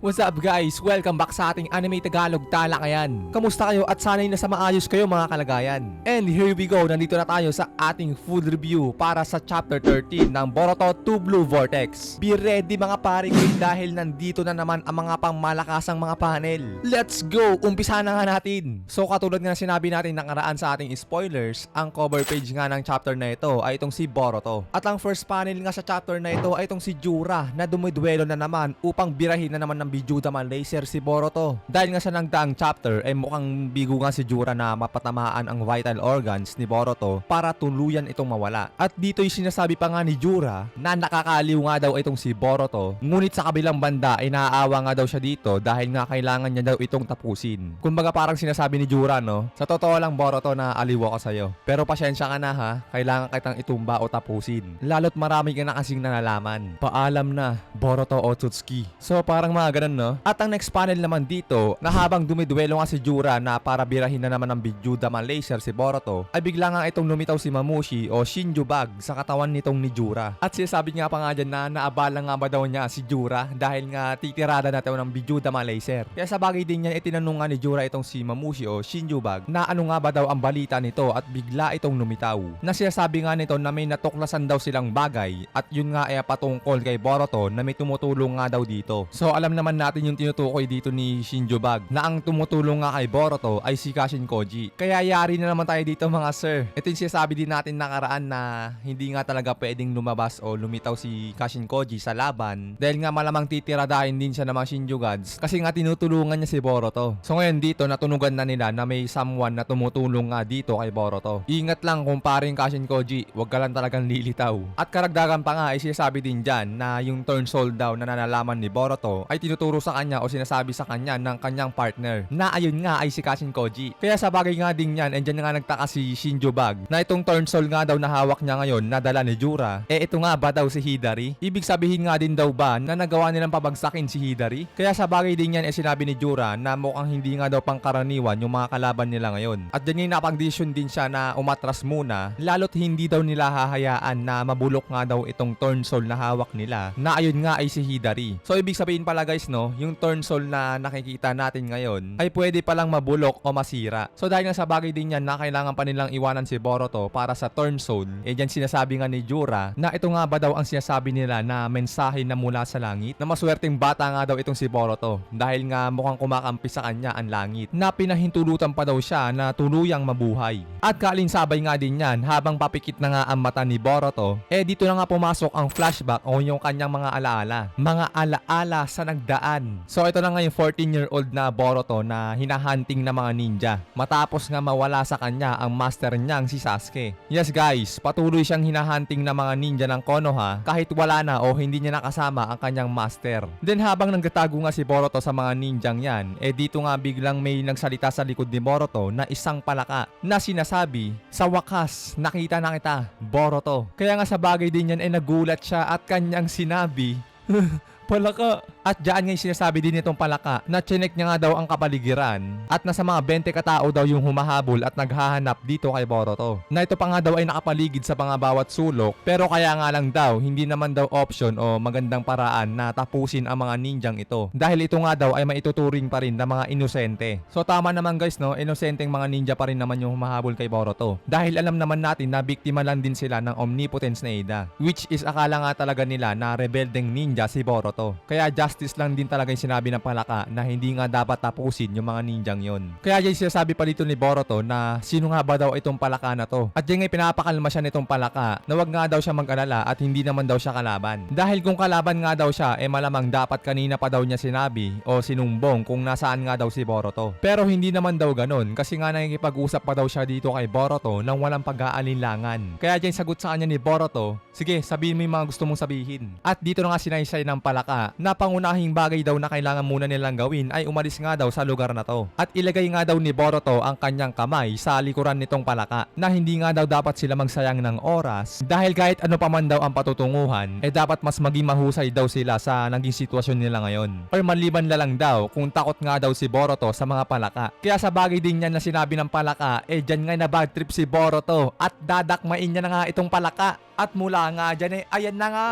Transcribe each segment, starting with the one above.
What's up guys? Welcome back sa ating Anime Tagalog Talakayan. Kamusta kayo at sana'y nasa maayos kayo mga kalagayan? And here we go, nandito na tayo sa ating food review para sa chapter 13 ng Boruto 2 Blue Vortex. Be ready mga pare ko dahil nandito na naman ang mga pangmalakasang mga panel. Let's go! Umpisa na nga natin! So katulad nga sinabi natin nakaraan sa ating spoilers, ang cover page nga ng chapter na ito ay itong si Boruto. At ang first panel nga sa chapter na ito ay itong si Jura na dumidwelo na naman upang birahin na naman ng Bijuda man laser si Boruto. Dahil nga sa nagdaang chapter ay mukhang bigo nga si Jura na mapatamaan ang vital organs ni Boruto para tuluyan itong mawala. At dito'y sinasabi pa nga ni Jura na nakakaliw nga daw itong si Boruto. Ngunit sa kabilang banda ay naaawa nga daw siya dito dahil nga kailangan niya daw itong tapusin. Kumbaga parang sinasabi ni Jura no, sa totoo lang Boruto na aliw ako sa'yo. Pero pasyensya ka na ha, kailangan kitang itumba o tapusin. Lalo't marami ka na kasing nalalaman. Paalam na, Boruto Otsutsuki. So parang mga ganun no. At ang next panel naman dito, na habang dumidwelo nga si Jura na para birahin na naman ng Bijuda man laser si Boruto, ay bigla nga itong lumitaw si Mamushi o Shinju Bag sa katawan nitong ni Jura. At sinasabi nga pa nga dyan na naabala nga ba daw niya si Jura dahil nga titirada na tayo ng Bijuda man laser. Kaya sa bagay din niya itinanong nga ni Jura itong si Mamushi o Shinju Bag na ano nga ba daw ang balita nito at bigla itong lumitaw. Na sinasabi nga nito na may natuklasan daw silang bagay at yun nga ay patungkol kay Boruto na may tumutulong nga daw dito. So alam naman natin yung tinutukoy dito ni Shinjo Bag na ang tumutulong nga kay Boruto ay si Kashin Koji. Kaya yari na naman tayo dito mga sir. Ito yung sinasabi din natin nakaraan na hindi nga talaga pwedeng lumabas o lumitaw si Kashin Koji sa laban dahil nga malamang titiradahin din siya ng mga Shinjo Gods kasi nga tinutulungan niya si Boruto. So ngayon dito natunugan na nila na may someone na tumutulong nga dito kay Boruto. Ingat lang kung paring Kashin Koji, wag ka lang talagang lilitaw. At karagdagan pa nga ay sinasabi din dyan na yung turn soul daw na nalalaman ni Boruto ay tinuturo sa kanya o sinasabi sa kanya ng kanyang partner na ayun nga ay si Kashin Koji. Kaya sa bagay nga din yan, and dyan nga nagtaka si Shinjo Bag na itong turn soul nga daw na hawak niya ngayon na dala ni Jura, eh ito nga ba daw si Hidari? Ibig sabihin nga din daw ba na nagawa nilang pabagsakin si Hidari? Kaya sa bagay din yan eh sinabi ni Jura na mukhang hindi nga daw pangkaraniwan yung mga kalaban nila ngayon. At dyan nga napag-decision din siya na umatras muna, lalo't hindi daw nila hahayaan na mabulok nga daw itong turn soul na hawak nila na ayun nga ay si Hidari. So ibig sabihin pala guys no, yung turn soul na nakikita natin ngayon ay pwede palang mabulok o masira. So dahil nga sa bagay din yan na kailangan pa nilang iwanan si Boruto para sa turn soul, eh dyan sinasabi nga ni Jura na ito nga ba daw ang sinasabi nila na mensahe na mula sa langit na maswerteng bata nga daw itong si Boruto dahil nga mukhang kumakampi sa kanya ang langit na pinahintulutan pa daw siya na tuluyang mabuhay. At kaalinsabay nga din yan habang papikit na nga ang mata ni Boruto, eh dito na nga pumasok ang flashback o yung kanyang mga alaala. Mga alaala sa nagdaan. So ito na nga yung 14-year-old na Boruto na hinahunting na mga ninja. Matapos nga mawala sa kanya ang master niyang si Sasuke. Yes guys, patuloy siyang hinahunting na mga ninja ng Konoha kahit wala na o hindi niya nakasama ang kanyang master. Then habang nagtatago nga si Boruto sa mga ninjang yan, eh dito nga biglang may nagsalita sa likod ni Boruto na isang palaka na sinasabi, sa wakas, nakita na kita, Boruto. Kaya nga sa bagay din yan, eh nagulat siya at kanyang sinabi, palaka. At dyan nga yung sinasabi din nitong palaka na chinek niya nga daw ang kapaligiran at nasa mga 20 katao daw yung humahabol at naghahanap dito kay Boruto. Na ito pa nga daw ay nakapaligid sa mga bawat sulok pero kaya nga lang daw hindi naman daw option o magandang paraan na tapusin ang mga ninjang ito. Dahil ito nga daw ay maituturing pa rin na mga inosente. So tama naman guys no, inosenteng mga ninja pa rin naman yung humahabol kay Boruto. Dahil alam naman natin na biktima lang din sila ng omnipotence na Ida. Which is akala nga talaga nila na rebeldeng ninja si Boruto. Kaya justice lang din talaga yung sinabi ng palaka na hindi nga dapat tapusin yung mga ninjang yon. Kaya yung sinasabi pa dito ni Boruto na sino nga ba daw itong palaka na to. At yung nga pinapakalma siya nitong palaka na wag nga daw siya mag-alala at hindi naman daw siya kalaban. Dahil kung kalaban nga daw siya, eh malamang dapat kanina pa daw niya sinabi o sinumbong kung nasaan nga daw si Boruto. Pero hindi naman daw ganun kasi nga nakikipag-usap pa daw siya dito kay Boruto nang walang pag-aalinlangan. Kaya dyan sagot sa kanya ni Boruto, sige sabihin mo yung mga gusto mong sabihin. At dito na nga sinaysay ng palaka na pangunahing bagay daw na kailangan muna nilang gawin ay umalis nga daw sa lugar na to. At ilagay nga daw ni Boruto ang kanyang kamay sa likuran nitong palaka na hindi nga daw dapat sila magsayang ng oras dahil kahit ano pa man daw ang patutunguhan, eh dapat mas maging mahusay daw sila sa naging sitwasyon nila ngayon. Or maliban na lang daw kung takot nga daw si Boruto sa mga palaka. Kaya sa bagay din yan na sinabi ng palaka, eh dyan nga na bad trip si Boruto at dadakmain niya na nga itong palaka. At mula nga dyan eh, ayan na nga,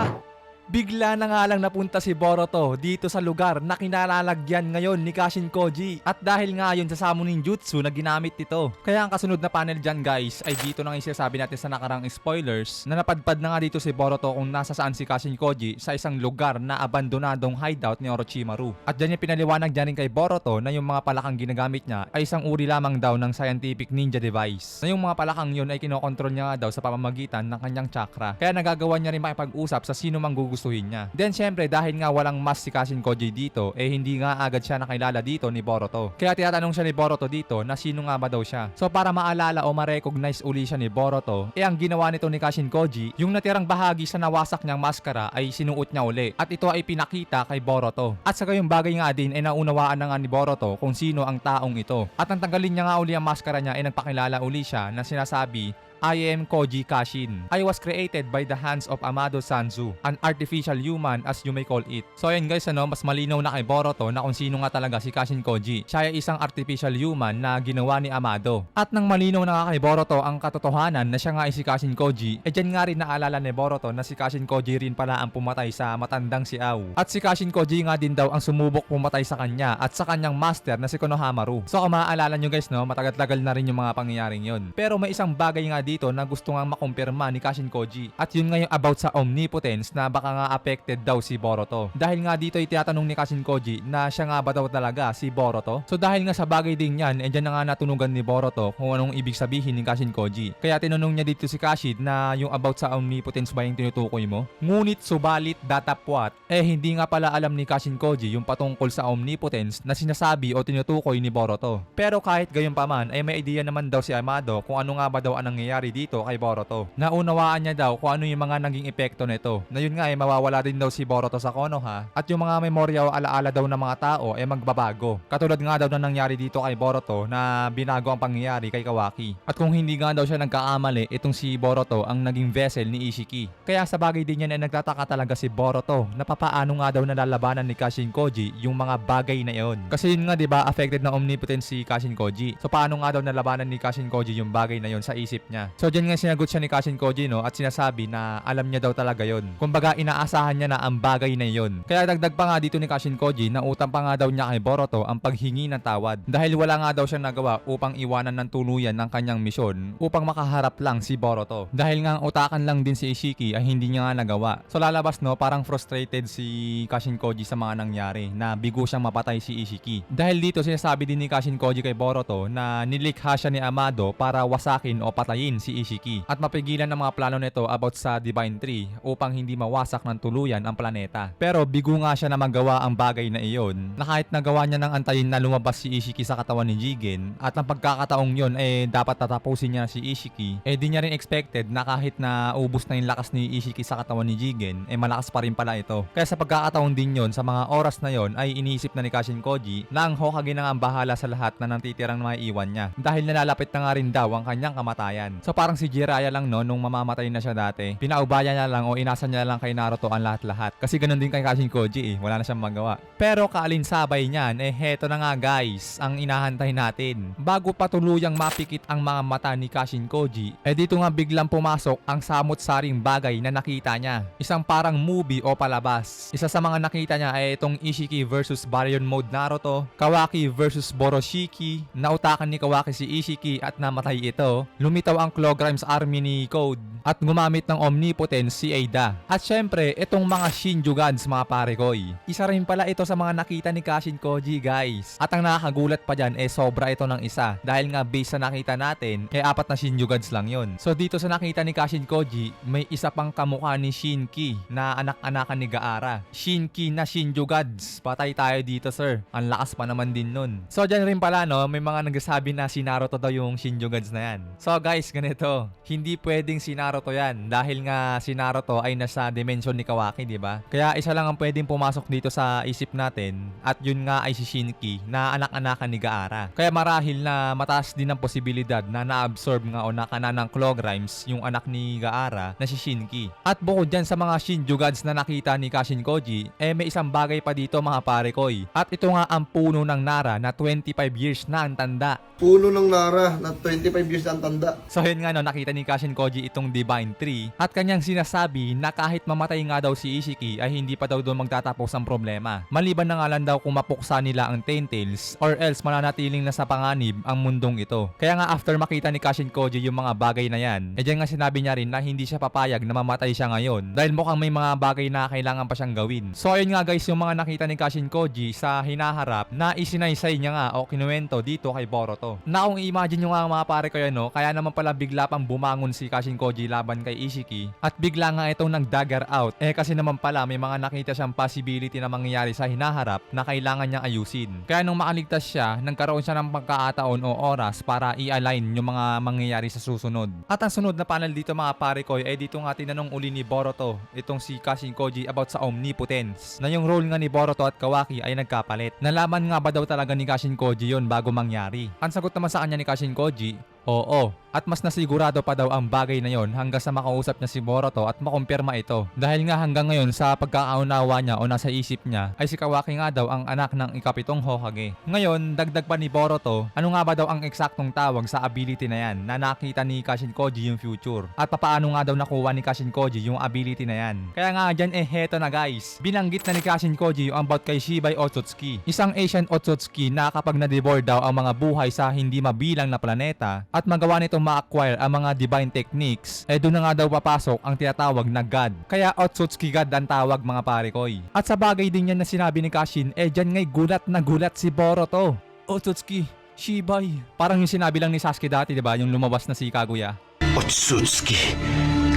Bigla na nga lang napunta si Boruto dito sa lugar na kinalalagyan ngayon ni Kashin Koji. At dahil nga yun sa summoning jutsu na ginamit ito. Kaya ang kasunod na panel dyan guys ay dito na nga isasabi natin sa nakarang spoilers na napadpad na nga dito si Boruto kung nasa saan si Kashin Koji sa isang lugar na abandonadong hideout ni Orochimaru. At dyan yung pinaliwanag dyan rin kay Boruto na yung mga palakang ginagamit niya ay isang uri lamang daw ng scientific ninja device. Na yung mga palakang yun ay kinokontrol niya daw sa pamamagitan ng kanyang chakra. Kaya nagagawa niya rin makipag-usap sa sino mang gugustuhin niya. Then syempre dahil nga walang mas si Kashin Koji dito, eh hindi nga agad siya nakilala dito ni Boruto. Kaya tinatanong siya ni Boruto dito na sino nga ba daw siya. So para maalala o ma-recognize uli siya ni Boruto, eh ang ginawa nito ni Kashin Koji, yung natirang bahagi sa nawasak niyang maskara ay sinuot niya uli. At ito ay pinakita kay Boruto. At sa gayong bagay nga din ay naunawaan na nga ni Boruto kung sino ang taong ito. At nang tanggalin niya nga uli ang maskara niya ay nagpakilala uli siya na sinasabi I am Koji Kashin. I was created by the hands of Amado Sanzu, an artificial human as you may call it. So ayun guys, ano, mas malinaw na kay Boruto na kung sino nga talaga si Kashin Koji. Siya ay isang artificial human na ginawa ni Amado. At nang malinaw na nga kay Boruto ang katotohanan na siya nga ay si Kashin Koji, eh dyan nga rin naalala ni Boruto na si Kashin Koji rin pala ang pumatay sa matandang si Au. At si Kashin Koji nga din daw ang sumubok pumatay sa kanya at sa kanyang master na si Konohamaru. So kung maaalala nyo guys no, matagal-tagal na rin yung mga pangyayaring yon. Pero may isang bagay nga dito na gusto nga makumpirma ni Kashin Koji. At yun nga yung about sa omnipotence na baka nga affected daw si Boruto. Dahil nga dito ay tinatanong ni Kashin Koji na siya nga ba daw talaga si Boruto. So dahil nga sa bagay din yan, eh dyan na nga natunugan ni Boruto kung anong ibig sabihin ni Kashin Koji. Kaya tinanong niya dito si Kashin na yung about sa omnipotence ba yung tinutukoy mo? Ngunit subalit datapwat, eh hindi nga pala alam ni Kashin Koji yung patungkol sa omnipotence na sinasabi o tinutukoy ni Boruto. Pero kahit gayon pa man, ay may idea naman daw si Amado kung ano nga ba daw ang nangyayari dito kay Boruto. Naunawaan niya daw kung ano yung mga naging epekto nito. Na yun nga ay mawawala din daw si Boruto sa Konoha at yung mga memorya o alaala daw ng mga tao ay magbabago. Katulad nga daw na nangyari dito kay Boruto na binago ang pangyayari kay Kawaki. At kung hindi nga daw siya nagkakamali, itong si Boruto ang naging vessel ni Ishiki. Kaya sa bagay din yan ay nagtataka talaga si Boruto na papaano nga daw nalalabanan ni Kashin Koji yung mga bagay na yon. Kasi yun nga 'di ba affected ng omnipotence si Kashin Koji. So paano nga daw nalabanan ni Kashin Koji yung bagay na yon sa isip niya. So diyan nga sinagot siya ni Kashin Koji no at sinasabi na alam niya daw talaga yon. Kumbaga inaasahan niya na ang bagay na yon. Kaya dagdag pa nga dito ni Kashin Koji na utang pa nga daw niya kay Boruto ang paghingi ng tawad dahil wala nga daw siyang nagawa upang iwanan ng tuluyan ng kanyang misyon upang makaharap lang si Boruto. Dahil nga ang utakan lang din si Ishiki ay hindi niya nga nagawa. So lalabas no parang frustrated si Kashin Koji sa mga nangyari na bigo siyang mapatay si Ishiki. Dahil dito sinasabi din ni Kashin Koji kay Boruto na nilikha siya ni Amado para wasakin o patayin si Ishiki at mapigilan ang mga plano nito about sa Divine Tree upang hindi mawasak ng tuluyan ang planeta. Pero bigo nga siya na magawa ang bagay na iyon na kahit nagawa niya ng antayin na lumabas si Ishiki sa katawan ni Jigen at ang pagkakataong yon eh dapat tatapusin niya si Ishiki eh di niya rin expected na kahit na ubus na yung lakas ni Ishiki sa katawan ni Jigen eh malakas pa rin pala ito. Kaya sa pagkakataong din yon sa mga oras na yon ay iniisip na ni Kashin Koji na ang Hokage na ang bahala sa lahat na nantitirang maiiwan niya dahil nalalapit na nga rin daw ang kanyang kamatayan. So parang si Jiraiya lang no nung mamamatay na siya dati pinaubaya niya lang o inasa niya lang kay Naruto ang lahat-lahat kasi ganun din kay Kashin Koji eh wala na siyang magawa. Pero kaalinsabay niyan eh heto na nga guys ang inahantay natin. Bago pa tuluyang mapikit ang mga mata ni Kashin Koji eh dito nga biglang pumasok ang samot-saring bagay na nakita niya. Isang parang movie o palabas. Isa sa mga nakita niya ay itong Ishiki versus Baryon Mode Naruto, Kawaki versus Boroshiki, nautakan ni Kawaki si Ishiki at namatay ito. Lumitaw ang Clogrimes army ni Code at gumamit ng Omnipotence si Ada. At syempre, itong mga Shinjugans mga pare koy. Isa rin pala ito sa mga nakita ni Kashin Koji guys. At ang nakakagulat pa dyan eh sobra ito ng isa. Dahil nga base sa nakita natin, eh apat na Shinjugans lang yon. So dito sa nakita ni Kashin Koji, may isa pang kamukha ni Shinki na anak-anakan ni Gaara. Shinki na Shinjugads. Patay tayo dito sir. Ang lakas pa naman din nun. So dyan rin pala no, may mga nagsasabi na si Naruto daw yung Shinjugads na yan. So guys, ganito. Hindi pwedeng si Naruto yan dahil nga si Naruto ay nasa dimension ni Kawaki, di ba? Kaya isa lang ang pwedeng pumasok dito sa isip natin at yun nga ay si Shinki na anak-anakan ni Gaara. Kaya marahil na mataas din ang posibilidad na na-absorb nga o nakana ng Clogrimes yung anak ni Gaara na si Shinki. At bukod dyan sa mga Shinjugads na nakita ni Kashin Koji, eh may isang bagay pa dito mga pare koy. At ito nga ang puno ng Nara na 25 years na ang tanda. Puno ng Nara na 25 years ang tanda. So yun nga no, nakita ni Kashin Koji itong Divine Tree at kanyang sinasabi na kahit mamatay nga daw si Ishiki ay hindi pa daw doon magtatapos ang problema. Maliban na nga lang daw kung mapuksa nila ang Ten Tails or else mananatiling na sa panganib ang mundong ito. Kaya nga after makita ni Kashin Koji yung mga bagay na yan, eh dyan nga sinabi niya rin na hindi siya papayag na mamatay siya ngayon dahil mukhang may mga bagay na kailangan pa siyang gawin. So ayun nga guys yung mga nakita ni Kashin Koji sa hinaharap na isinaysay niya nga o kinuwento dito kay Boruto. Na kung imagine nyo nga mga pare ko yan no, kaya naman pala bigla pang bumangon si Kashin Koji laban kay Ishiki at bigla nga itong nag-dagger out eh kasi naman pala may mga nakita siyang possibility na mangyayari sa hinaharap na kailangan niyang ayusin. Kaya nung makaligtas siya, nagkaroon siya ng pagkakataon o oras para i-align yung mga mangyayari sa susunod. At ang sunod na panel dito mga pare ko eh dito nga tinanong uli ni Boruto itong si Kashin Koji about sa omnipotence na yung role nga ni Boruto at Kawaki ay nagkapalit. Nalaman nga ba daw talaga ni Kashin Koji yon bago mangyari? Ang sagot naman sa kanya ni Kashin Koji, Oo. At mas nasigurado pa daw ang bagay na yon hanggang sa makausap niya si Boruto at makumpirma ito. Dahil nga hanggang ngayon sa pagkakaunawa niya o nasa isip niya ay si Kawaki nga daw ang anak ng ikapitong Hokage. Ngayon, dagdag pa ni Boruto, ano nga ba daw ang eksaktong tawag sa ability na yan na nakita ni Kashin Koji yung future? At papaano nga daw nakuha ni Kashin Koji yung ability na yan? Kaya nga dyan eh heto na guys. Binanggit na ni Kashin Koji yung about kay Shibai Otsutsuki. Isang Asian Otsutsuki na kapag na-devour daw ang mga buhay sa hindi mabilang na planeta at magawa nitong ma-acquire ang mga divine techniques, eh doon na nga daw papasok ang tinatawag na God. Kaya Otsutsuki God ang tawag mga pare koy. At sa bagay din yan na sinabi ni Kashin, eh dyan nga'y gulat na gulat si Boruto. Otsutsuki, Shibai. Parang yung sinabi lang ni Sasuke dati, di ba? Yung lumabas na si Kaguya. Otsutsuki,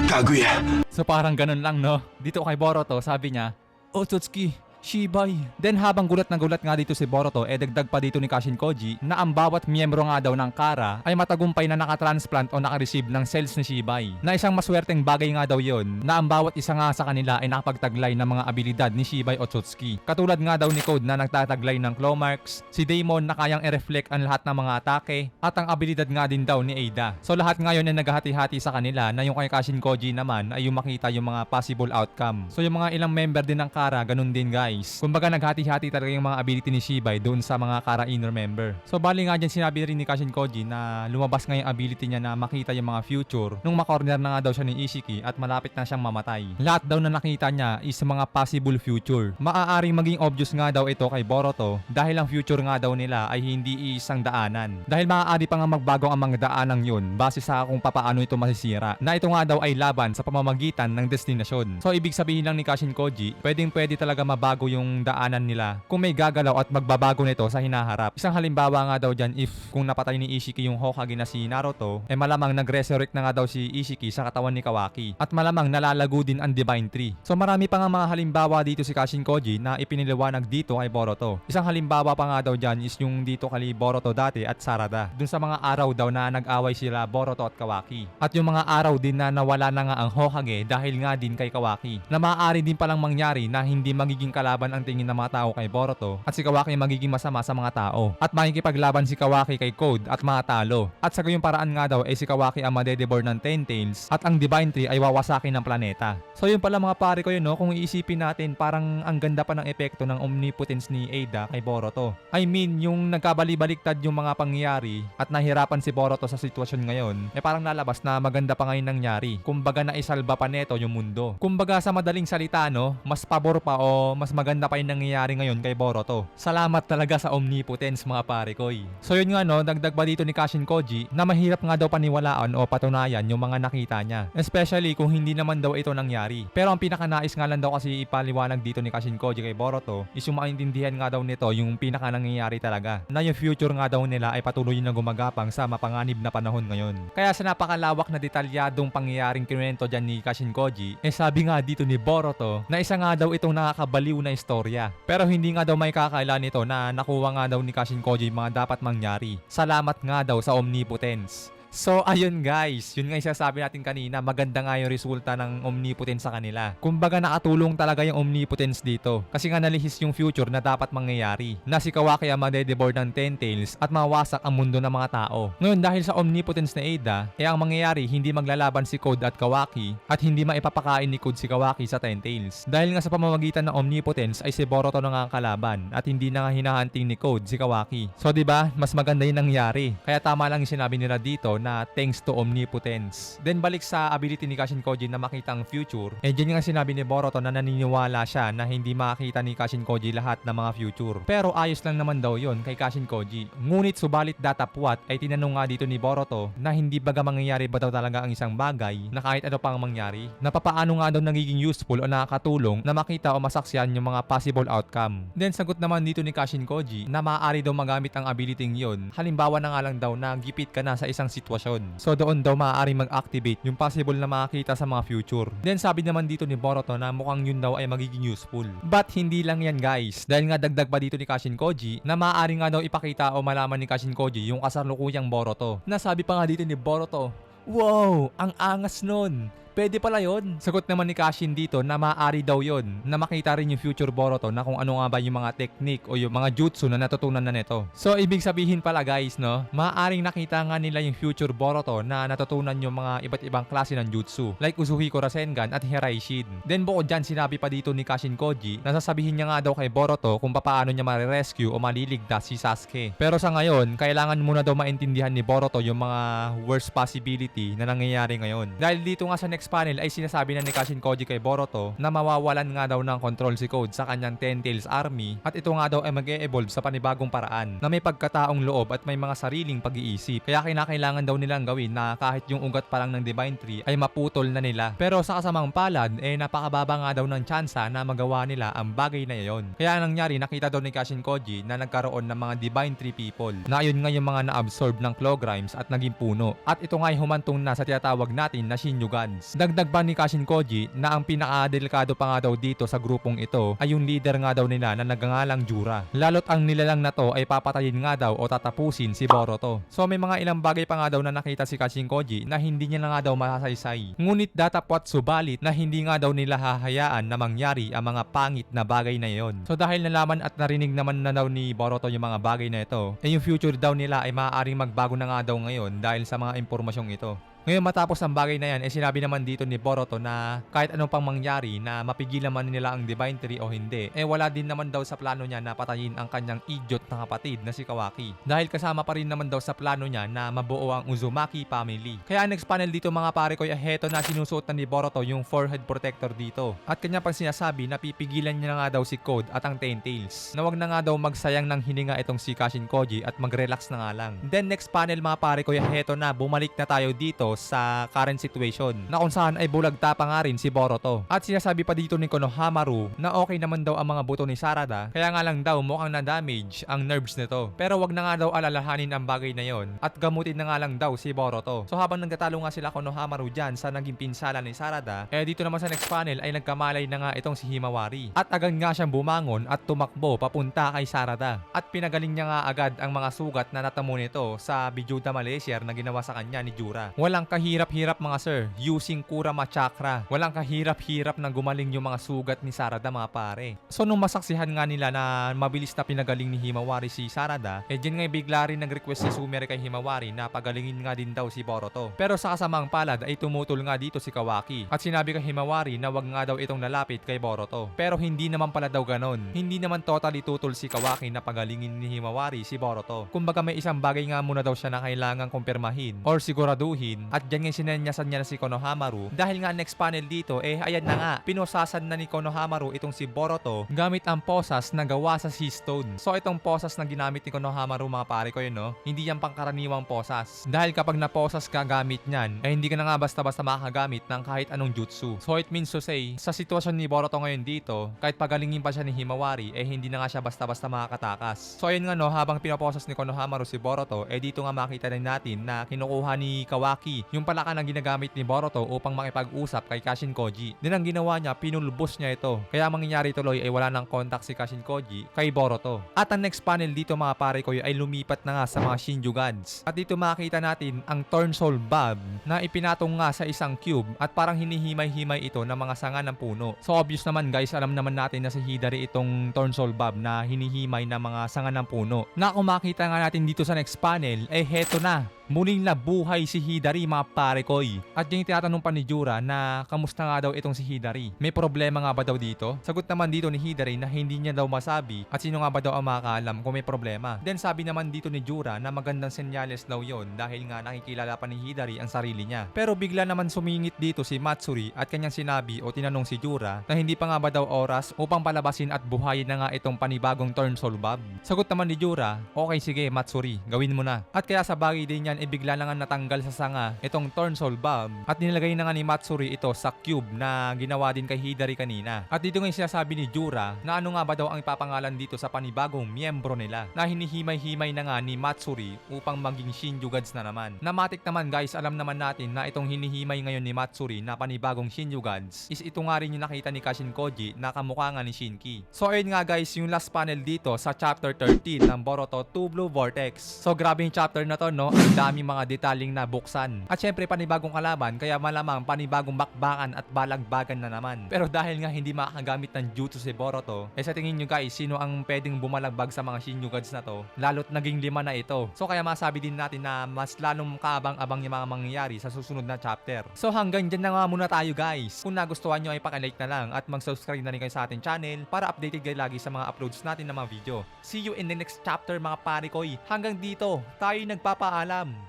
Kaguya. So parang ganun lang no. Dito kay Boruto, sabi niya, Otsutsuki, Shibai. Then habang gulat na gulat nga dito si Boruto, eh dagdag pa dito ni Kashin Koji na ang bawat miyembro nga daw ng Kara ay matagumpay na nakatransplant o nakareceive ng cells ni Shibai. Na isang maswerteng bagay nga daw yon na ang bawat isa nga sa kanila ay nakapagtaglay ng mga abilidad ni Shibai Otsutsuki. Katulad nga daw ni Code na nagtataglay ng claw marks, si Daemon na kayang i-reflect ang lahat ng mga atake, at ang abilidad nga din daw ni Ada. So lahat ngayon ay naghahati-hati sa kanila na yung kay Kashin Koji naman ay yung makita yung mga possible outcome. So yung mga ilang member din ng Kara, ganun din guys. Kumbaga naghati-hati talaga yung mga ability ni Shibai doon sa mga Kara inner member. So bali nga dyan sinabi rin ni Kashin Koji na lumabas nga yung ability niya na makita yung mga future nung makorner na nga daw siya ni Ishiki at malapit na siyang mamatay. Lahat daw na nakita niya is mga possible future. Maaaring maging obvious nga daw ito kay Boruto dahil ang future nga daw nila ay hindi isang daanan. Dahil maaari pa nga magbago ang mga daanang yun base sa kung papaano ito masisira. Na ito nga daw ay laban sa pamamagitan ng destinasyon. So ibig sabihin lang ni Kashin Koji, pwedeng pwede talaga mabago yung daanan nila kung may gagalaw at magbabago nito sa hinaharap. Isang halimbawa nga daw dyan if kung napatay ni Ishiki yung Hokage na si Naruto, eh malamang nag-resurrect na nga daw si Ishiki sa katawan ni Kawaki. At malamang nalalago din ang Divine Tree. So marami pa nga mga halimbawa dito si Kashin Koji na ipiniliwanag dito kay Boruto. Isang halimbawa pa nga daw dyan is yung dito kay Boruto dati at Sarada. Dun sa mga araw daw na nag-away sila Boruto at Kawaki. At yung mga araw din na nawala na nga ang Hokage dahil nga din kay Kawaki. Na maaari din palang mangyari na hindi magiging kalaban ang tingin ng mga tao kay Boruto at si Kawaki magiging masama sa mga tao. At makikipaglaban si Kawaki kay Code at mga talo. At sa gayong paraan nga daw ay si Kawaki ang madedebor ng Ten Tails at ang Divine Tree ay wawasakin ng planeta. So yun pala mga pare ko yun no, kung iisipin natin parang ang ganda pa ng epekto ng omnipotence ni Ada kay Boruto. I mean, yung nagkabali-baliktad yung mga pangyayari at nahirapan si Boruto sa sitwasyon ngayon, eh parang lalabas na maganda pa ngayon nangyari. Kumbaga na isalba pa neto yung mundo. Kumbaga sa madaling salita no, mas pabor pa o mas maganda pa yung nangyayari ngayon kay Boruto. Salamat talaga sa omnipotence mga pare koy. So yun nga no, dagdag pa dito ni Kashin Koji na mahirap nga daw paniwalaan o patunayan yung mga nakita niya. Especially kung hindi naman daw ito nangyari. Pero ang pinakanais nga lang daw kasi ipaliwanag dito ni Kashin Koji kay Boruto is yung maintindihan nga daw nito yung pinaka nangyayari talaga. Na yung future nga daw nila ay patuloy na gumagapang sa mapanganib na panahon ngayon. Kaya sa napakalawak na detalyadong pangyayaring kinuwento dyan ni Kashin Koji, eh sabi nga dito ni Boruto na isa nga daw itong nakakabaliw na istorya. Pero hindi nga daw may kakaila nito na nakuha nga daw ni Kashin Koji mga dapat mangyari. Salamat nga daw sa omnipotence. So, ayun guys, yun nga yung sinasabi natin kanina, maganda nga yung resulta ng omnipotence sa kanila. Kumbaga nakatulong talaga yung omnipotence dito. Kasi nga nalihis yung future na dapat mangyayari. Na si Kawaki ang madedeboard ng Ten Tails at mawasak ang mundo ng mga tao. Ngayon dahil sa omnipotence na Ada, eh ang mangyayari hindi maglalaban si Code at Kawaki at hindi maipapakain ni Code si Kawaki sa Ten Tails. Dahil nga sa pamamagitan ng omnipotence ay si Boruto na nga ang kalaban at hindi na nga hinahunting ni Code si Kawaki. So 'di ba mas maganda yung nangyari. Kaya tama lang yung sinabi nila dito na thanks to omnipotence. Then balik sa ability ni Kashin Koji na makita ang future, eh dyan nga sinabi ni Boruto na naniniwala siya na hindi makakita ni Kashin Koji lahat ng mga future. Pero ayos lang naman daw yon kay Kashin Koji. Ngunit subalit datapwat ay tinanong nga dito ni Boruto na hindi baga mangyayari ba daw talaga ang isang bagay na kahit ano pang mangyari. Napapaano nga daw nagiging useful o nakakatulong na makita o masaksiyan yung mga possible outcome. Then sagot naman dito ni Kashin Koji na maaari daw magamit ang ability yon. Halimbawa na nga lang daw na gipit ka na sa isang sitwasyon. So doon daw maaari mag-activate yung possible na makakita sa mga future. Then sabi naman dito ni Boruto na mukhang yun daw ay magiging useful. But hindi lang yan guys. Dahil nga dagdag pa dito ni Kashin Koji na maaari nga daw ipakita o malaman ni Kashin Koji yung kasalukuyang Boruto. Nasabi pa nga dito ni Boruto, Wow! Ang angas nun! Pwede pala yon. Sagot naman ni Kashin dito na maaari daw yon na makita rin yung future Boruto na kung ano nga ba yung mga technique o yung mga jutsu na natutunan na nito. So ibig sabihin pala guys no, maaaring nakita nga nila yung future Boruto na natutunan yung mga iba't ibang klase ng jutsu like Uzuhiko Rasengan at Hirai Shin. Then bukod dyan sinabi pa dito ni Kashin Koji na sasabihin niya nga daw kay Boruto kung paano niya marirescue o maliligtas si Sasuke. Pero sa ngayon, kailangan muna daw maintindihan ni Boruto yung mga worst possibility na nangyayari ngayon. Dahil dito nga sa next panel ay sinasabi na ni Kashin Koji kay Boruto na mawawalan nga daw ng control si Code sa kanyang Ten Tails Army at ito nga daw ay mag-e-evolve sa panibagong paraan na may pagkataong loob at may mga sariling pag-iisip. Kaya kinakailangan daw nilang gawin na kahit yung ugat pa lang ng Divine Tree ay maputol na nila. Pero sa kasamang palad, eh napakababa nga daw ng tsansa na magawa nila ang bagay na iyon. Kaya nangyari, nakita daw ni Kashin Koji na nagkaroon ng mga Divine Tree people na ayun nga yung mga na-absorb ng Clogrimes at naging puno. At ito nga ay humantong na sa tinatawag natin na Shinyugans. Dagdag pa ni Kashin Koji na ang pinakadelikado pa nga daw dito sa grupong ito ay yung leader nga daw nila na nagangalang Jura. Lalot ang nilalang na to ay papatayin nga daw o tatapusin si Boruto. So may mga ilang bagay pa nga daw na nakita si Kashin Koji na hindi niya na nga daw masasaysay. Ngunit datapwat subalit na hindi nga daw nila hahayaan na mangyari ang mga pangit na bagay na iyon. So dahil nalaman at narinig naman na daw ni Boruto yung mga bagay na ito, eh yung future daw nila ay maaaring magbago na nga daw ngayon dahil sa mga impormasyong ito. Ngayon matapos ang bagay na yan, eh sinabi naman dito ni Boruto na kahit anong pang mangyari na mapigilan man nila ang Divine Tree o hindi, eh wala din naman daw sa plano niya na patayin ang kanyang idiot na kapatid na si Kawaki. Dahil kasama pa rin naman daw sa plano niya na mabuo ang Uzumaki family. Kaya next panel dito mga pare ko, eh heto na sinusuot na ni Boruto yung forehead protector dito. At kanya pang sinasabi na pipigilan niya na nga daw si Code at ang Ten Tails. Na wag na nga daw magsayang ng hininga itong si Kashin Koji at mag-relax na nga lang. Then next panel mga pare ko, eh heto na bumalik na tayo dito sa current situation na kung saan ay bulagta pa nga rin si Boruto. At sinasabi pa dito ni Konohamaru na okay naman daw ang mga buto ni Sarada kaya nga lang daw mukhang na-damage ang nerves nito. Pero wag na nga daw alalahanin ang bagay na yon at gamutin na nga lang daw si Boruto. So habang nagtatalo nga sila Konohamaru dyan sa naging pinsala ni Sarada, eh dito naman sa next panel ay nagkamalay na nga itong si Himawari. At agad nga siyang bumangon at tumakbo papunta kay Sarada. At pinagaling niya nga agad ang mga sugat na natamo nito sa Bijuda Malaysia na ginawa sa kanya ni Jura. Walang kahirap-hirap mga sir, using Kurama Chakra. Walang kahirap-hirap na gumaling yung mga sugat ni Sarada mga pare. So nung masaksihan nga nila na mabilis na pinagaling ni Himawari si Sarada, eh dyan nga bigla rin nag-request si Sumire kay Himawari na pagalingin nga din daw si Boruto. Pero sa kasamang palad ay tumutol nga dito si Kawaki. At sinabi kay Himawari na wag nga daw itong lalapit kay Boruto. Pero hindi naman pala daw ganon. Hindi naman totally tutol si Kawaki na pagalingin ni Himawari si Boruto. Kumbaga may isang bagay nga muna daw siya na kailangang kumpirmahin or siguraduhin at dyan nga sinenyasan niya na si Konohamaru dahil nga next panel dito eh ayan na nga pinosasan na ni Konohamaru itong si Boruto gamit ang posas na gawa sa sea stone. So itong posas na ginamit ni Konohamaru mga pare ko yun no, hindi yan pangkaraniwang posas. Dahil kapag naposas ka gamit niyan, eh hindi ka na nga basta-basta makagamit ng kahit anong jutsu. So it means to say, sa sitwasyon ni Boruto ngayon dito, kahit pagalingin pa siya ni Himawari, eh hindi na nga siya basta-basta makakatakas. So ayun nga no, habang pinaposas ni Konohamaru si Boruto, eh dito nga makita rin natin na kinukuha ni Kawaki yung palaka na ginagamit ni Boruto upang makipag-usap kay Kashin Koji. Din ang ginawa niya, pinulbos niya ito. Kaya ang mangyayari tuloy ay wala nang contact si Kashin Koji kay Boruto. At ang next panel dito mga pare ko ay lumipat na nga sa mga Shinjugans. At dito makita natin ang Torn Soul Bob na ipinatong nga sa isang cube at parang hinihimay-himay ito ng mga sanga ng puno. So obvious naman guys, alam naman natin na si Hidari itong Torn Soul Bob na hinihimay ng mga sanga ng puno. Na kung makita nga natin dito sa next panel, eh heto na muling nabuhay si Hidari mga pare koy. At yung tinatanong pa ni Jura na kamusta nga daw itong si Hidari. May problema nga ba daw dito? Sagot naman dito ni Hidari na hindi niya daw masabi at sino nga ba daw ang makakaalam kung may problema. Then sabi naman dito ni Jura na magandang senyales daw yon dahil nga nakikilala pa ni Hidari ang sarili niya. Pero bigla naman sumingit dito si Matsuri at kanyang sinabi o tinanong si Jura na hindi pa nga ba daw oras upang palabasin at buhayin na nga itong panibagong turn soul bob. Sagot naman ni Jura, okay sige Matsuri, gawin mo na. At kaya sa bagay din yan, ibigla na nga natanggal sa sanga itong turn soul bob at nilagay na nga ni Matsuri ito sa cube na ginawa din kay Hidari kanina. At dito nga sinasabi ni Jura na ano nga ba daw ang ipapangalan dito sa panibagong miyembro nila na hinihimay-himay na nga ni Matsuri upang maging Shinjugads na naman. Namatik naman guys, alam naman natin na itong hinihimay ngayon ni Matsuri na panibagong Shinjugads is ito nga rin yung nakita ni Kashin Koji na kamukha nga ni Shinki. So ayun nga guys, yung last panel dito sa chapter 13 ng Boruto 2 Blue Vortex. So grabe yung chapter na to no, ang dami mga detaling na buksan. At syempre panibagong kalaban kaya malamang panibagong bakbakan at balagbagan na naman. Pero dahil nga hindi makakagamit ng jutsu si Boruto, eh sa tingin nyo guys, sino ang pwedeng bumalagbag sa mga Shinjugads na to? Lalo't naging lima na ito. So kaya masabi din natin na mas lalong kaabang-abang yung mga mangyayari sa susunod na chapter. So hanggang dyan na nga muna tayo guys. Kung nagustuhan nyo ay pakilike na lang at mag-subscribe na rin kayo sa ating channel para updated kayo lagi sa mga uploads natin ng mga video. See you in the next chapter mga pare koy. Hanggang dito, tayo nagpapaalam.